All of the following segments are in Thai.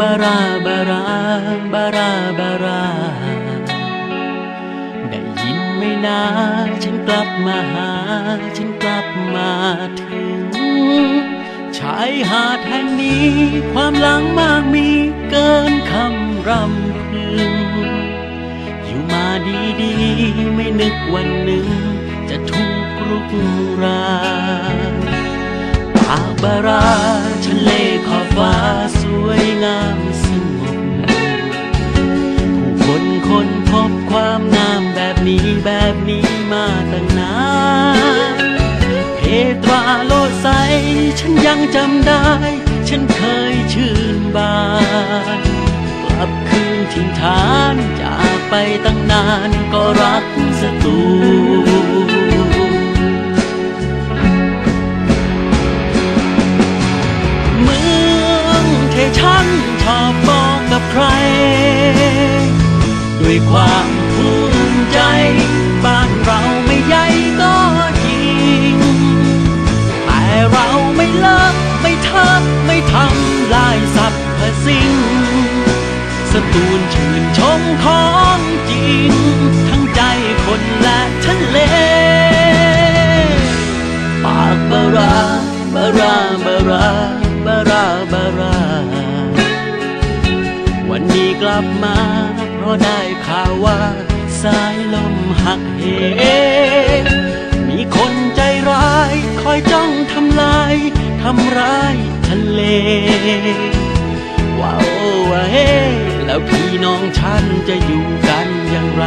บาราบาราบาราบารา ได้ยินไม่นาฉันกลับมาหา ฉันกลับมาถึง ชายหาดแห่งนี้ ความหลังมากมีเกินคำรำพึง อยู่มาดีๆ ไม่นึกวันหนึ่ง จะถูกรุกรานปากบารา แบบนี้มาตั้งนานเพตราโลดใส ฉันยังจำได้ ฉันเคยชื่นบาน กลับคืนถิ่นฐานจากไปตั้งนานก็รักสตูเมืองที่ฉันชอบบอกกับใคร ด้วยความ ไม่เทิดไม่ทำลายสรรพสิ่ง สตูนชื่นชมของจริง ทั้งใจคนและทะเล ปากบาราบาราบาราบาราบารา วันนี้กลับมา เพราะได้ข่าวว่า สายลมหักเห มีคนใจร้าย คอยจ้องทำลายทำร้าย ทะเลว้าวว่าเฮ้แล้วพี่น้องฉันจะอยู่กันอย่างไร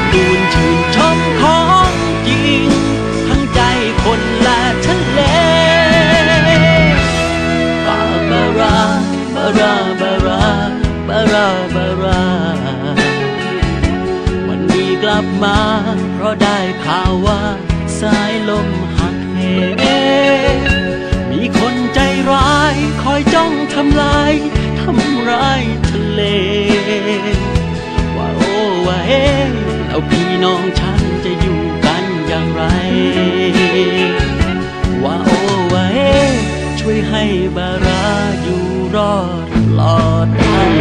สตูนชื่นชมของจริง ทั้งใจคนละทะเลปาบาราบาราบาราบาราบาราวันนี้กลับมา เพราะได้ข่าวว่าสายลมหักเหมีคนใจร้ายคอยจ้องทำลายทำร้ายทะเลว่าโอ้ว่าเฮ้ แล้วพี่น้องฉันจะอยู่กันอย่างไร ว่าโอ้ว่าเฮ้ช่วยให้บาราอยู่รอดปลอดภัย